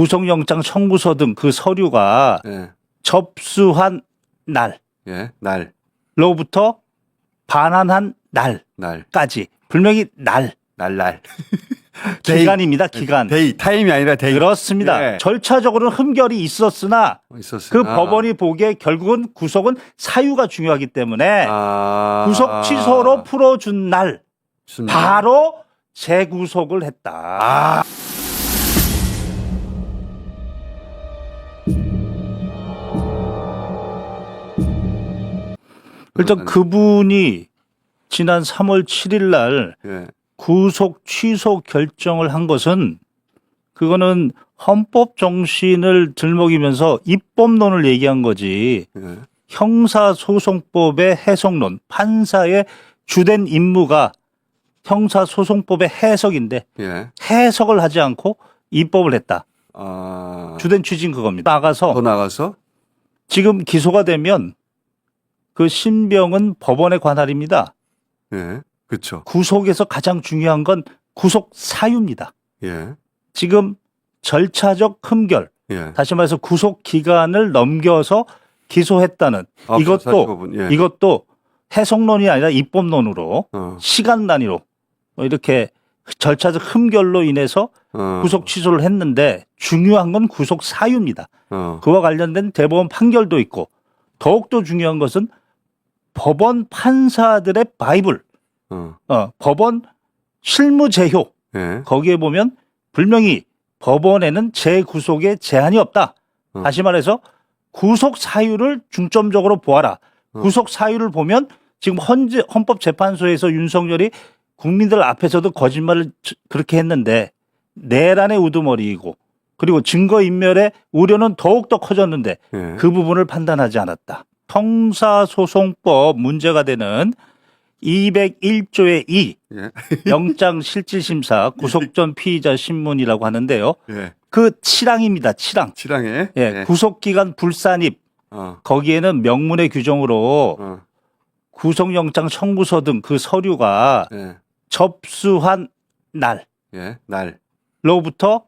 구속영장 청구서 등 그 서류가 예. 접수한 예. 날. 날로부터 반환한 날. 날까지 불명히 날 날 날. 데이. 기간입니다. 기간. 데이 타임이 아니라 데이. 그렇습니다. 예. 절차적으로는 흠결이 있었으나 있었어요. 그 법원이 보기에 결국은 구속은 사유가 중요하기 때문에 아. 구속 취소로 풀어준 날 좋습니다. 바로 재구속을 했다. 아. 일단 그분이 지난 3월 7일 날 예. 구속 취소 결정을 한 것은 그거는 헌법 정신을 들먹이면서 입법론을 얘기한 거지 예. 형사소송법의 해석론 판사의 주된 임무가 형사소송법의 해석인데 예. 해석을 하지 않고 입법을 했다. 아. 주된 취지는 그겁니다. 나가서 더 나가서 지금 기소가 되면 그 신병은 법원의 관할입니다. 예. 그렇죠. 구속에서 가장 중요한 건 구속 사유입니다. 예. 지금 절차적 흠결, 예. 다시 말해서 구속 기간을 넘겨서 기소했다는 아, 이것도 45분. 예. 이것도 해석론이 아니라 입법론으로 어. 시간 단위로 뭐 이렇게 절차적 흠결로 인해서 어. 구속 취소를 했는데 중요한 건 구속 사유입니다. 어. 그와 관련된 대법원 판결도 있고 더욱더 중요한 것은 법원 판사들의 바이블, 어. 어, 법원 실무제효 예. 거기에 보면 분명히 법원에는 재구속에 제한이 없다. 어. 다시 말해서 구속 사유를 중점적으로 보아라. 어. 구속 사유를 보면 지금 헌재, 헌법재판소에서 윤석열이 국민들 앞에서도 거짓말을 저- 그렇게 했는데 내란의 우두머리이고 그리고 증거인멸의 우려는 더욱더 커졌는데 예. 그 부분을 판단하지 않았다. 형사소송법 문제가 되는 201조의 2 예. 영장 실질심사 구속 전 피의자 신문이라고 하는데요. 예. 그 7항입니다. 7항. 치랑에. 예, 구속기간 불산입 어. 거기에는 명문의 규정으로 어. 구속영장 청구서 등 그 서류가 예. 접수한 예. 날. 날로부터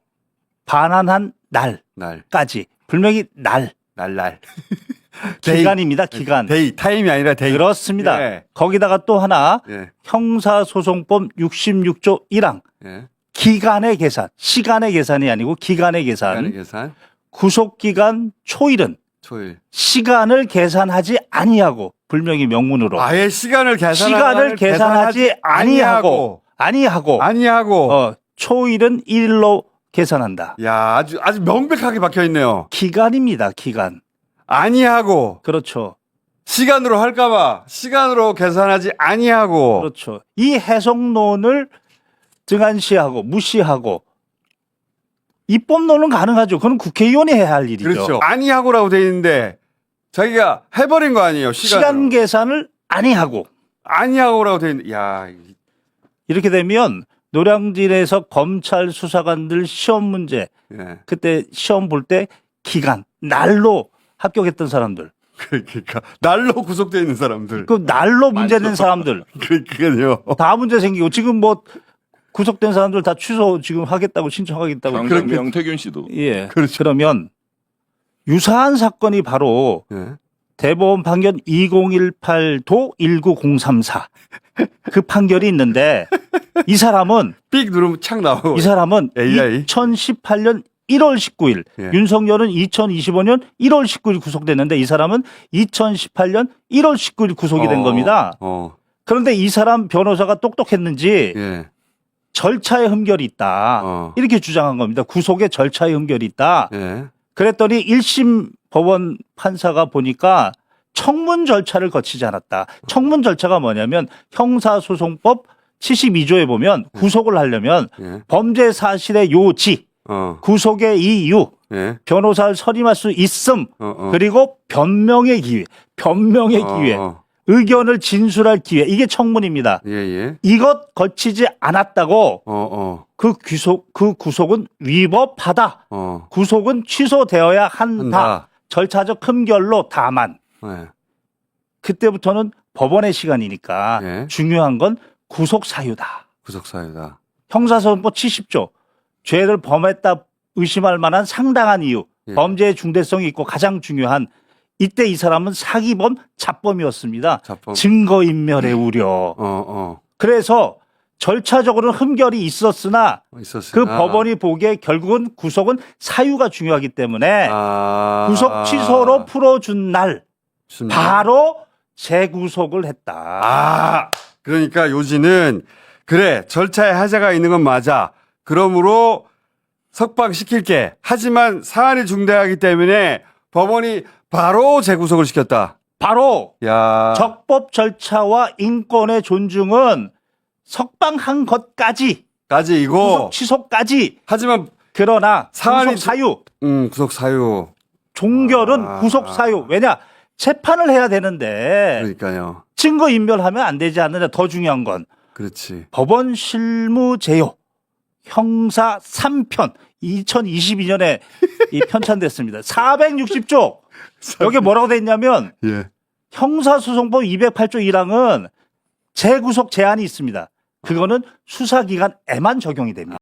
반환한 날. 날 까지 불명히 날 날 날. 데이. 기간입니다. 기간. 데이 타임이 아니라 데이. 그렇습니다. 예. 거기다가 또 하나 예. 형사소송법 66조 1항 예. 기간의 계산, 시간의 계산이 아니고 기간의 계산. 시간의 계산. 구속기간 초일은 초일. 시간을 계산하지 아니하고 불명히 명문으로 아예 시간을 계산 시간을 계산하지 아니하고 아니하고 아니하고. 어, 초일은 일로 계산한다. 야, 아주 아주 명백하게 박혀 있네요. 기간입니다. 기간. 아니하고 그렇죠. 시간으로 할까봐 시간으로 계산하지 아니하고. 그렇죠. 이 해석론을 등한시하고 무시하고 입법론은 가능하죠. 그건 국회의원이 해야 할 일이죠. 그렇죠. 아니하고라고 돼 있는데 자기가 해버린 거 아니에요. 시간. 시간 계산을 아니하고 아니하고라고 돼 있는데, 야, 이- 이렇게 되면 노량진에서 검찰 수사관들 시험 문제 예. 그때 시험 볼 때 기간 날로 합격했던 사람들 그러니까 날로 구속돼 있는 사람들. 그 날로 문제 낸 사람들 그러니까요. 다 문제 생기고 지금 뭐 구속된 사람들 다 취소 지금 하겠다고 신청하겠다고 장, 그렇게- 명태균 씨도 예 그렇죠. 그러면 유사한 사건이 바로 예. 대법원 판결 2018도 19034 그 판결이 있는데 이 사람은 삑 누르면 착 나오고. 이 사람은 AI. 2018년 1월 19일 예. 윤석열은 2025년 1월 19일 구속됐는데 이 사람은 2018년 1월 19일 구속이 된 어, 겁니다. 어. 그런데 이 사람 변호사가 똑똑했는지 예. 절차에 흠결이 있다. 어. 이렇게 주장한 겁니다. 구속에 절차에 흠결이 있다. 예. 그랬더니 1심 법원 판사가 보니까 청문 절차를 거치지 않았다. 청문 절차가 뭐냐면 형사소송법 72조에 보면 구속을 하려면 예. 범죄 사실의 요지, 어. 구속의 이유, 예. 변호사를 선임할 수 있음, 어. 어. 그리고 변명의 기회, 변명의 어, 기회, 어. 의견을 진술할 기회, 이게 청문입니다. 예, 예. 이것 거치지 않았다고 어, 어. 그 구속, 그 구속은 위법하다. 어. 구속은 취소되어야 한다. 한다. 절차적 흠결로 다만 예. 그때부터는 법원의 시간이니까 예. 중요한 건 구속 사유다. 구속 사유다. 형사소송법 70조 죄를 범했다 의심할 만한 상당한 이유, 예. 범죄의 중대성이 있고 가장 중요한 이때 이 사람은 사기범 자범이었습니다. 자법. 증거 인멸의 우려. 어, 어. 그래서 절차적으로는 흠결이 있었으나 있었으나. 그 법원이 보기에 결국은 구속은 사유가 중요하기 때문에 아. 구속 취소로 풀어준 날 좋습니다. 바로 재구속을 했다. 아, 그러니까 요지는 그래 절차에 하자가 있는 건 맞아. 그러므로 석방시킬게. 하지만 사안이 중대하기 때문에 법원이 바로 재구속을 시켰다. 바로 야, 적법 절차와 인권의 존중은 석방한 것까지 까지 이거. 구속 취소까지 하지만 그러나 사안이 구속 사유 음 구속 사유. 종결은 아. 구속 사유 왜냐 재판을 해야 되는데 그러니까요. 증거 인멸하면 안 되지 않느냐 더 중요한 건 그렇지. 법원 실무 제요 형사 3편 2022년에 이 편찬됐습니다. 460조 여기 뭐라고 돼 있냐면 예. 형사소송법 208조 1항은 재구속 제한이 있습니다. 그거는 수사기간에만 적용이 됩니다.